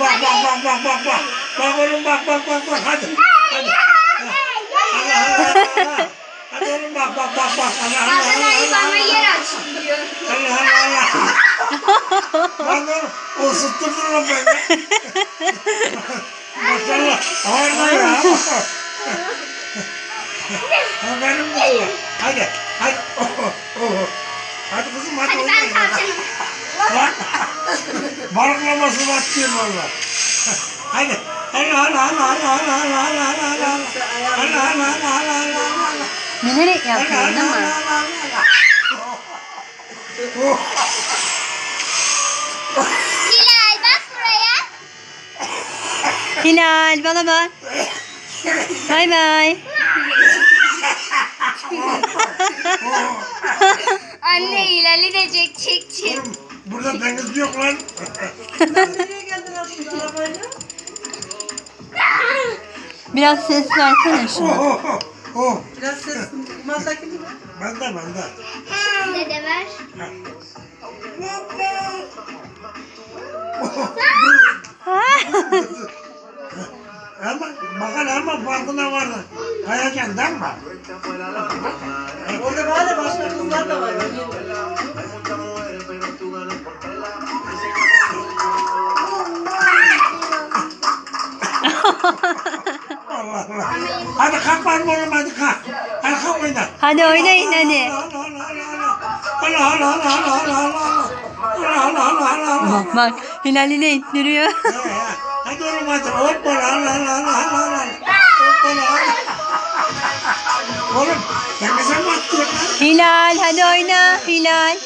Bak bak bak bak bak bak. Bak oğlum bak bak bak bak. Hadi. Hadi. Hala hala. Hadi oğlum bak bak bak bak. Hakan hala. Ali bana yer aç diyor. Hala hala hala. Bak oğlum. O sıktırdın lan beni. Maşallah. Ağırma ya. Aferin kızım. Hadi. Hadi. Oh, oh, oh. Hadi kızım hadi. Hadi ben oynayın. Bak. Balıklaması battım valla. Hadi. Hadi hadi hadi hadi hadi hadi hadi hadi hadi hadi. Hadi hadi hadi hadi hadi hadi. Bilerek Hadi yapıyor hadi değil hadi mi? hadi hadi. Oh. Hilal bak buraya. Hilal bana bak. Bay bay. Anne Hilal'i de çek çek çek. Burada deniz yok lan. Nereye geldin aslında arabayla? Biraz ses versene Oh şuna. oh oh. oh. Biraz ses kumandaki mi? Bende bende. Dede ver. Ama bakın ama farkına vardın. Kayacan değil mi? Orada ya başka kızlar da var. Allah Allah. Hadi kalk lan oğlum hadi kalk. Hadi kalk oyna. Hadi oynayın hadi. Allah Allah Allah Allah Allah Allah. Allah Allah Allah Allah Allah. Bak bak Hilal yine ittiriyor. Hadi oğlum hadi. Hoppala Allah Allah Allah Allah. Hoppala. Oğlum denize mi atacak lan? Hilal hadi oyna Hilal.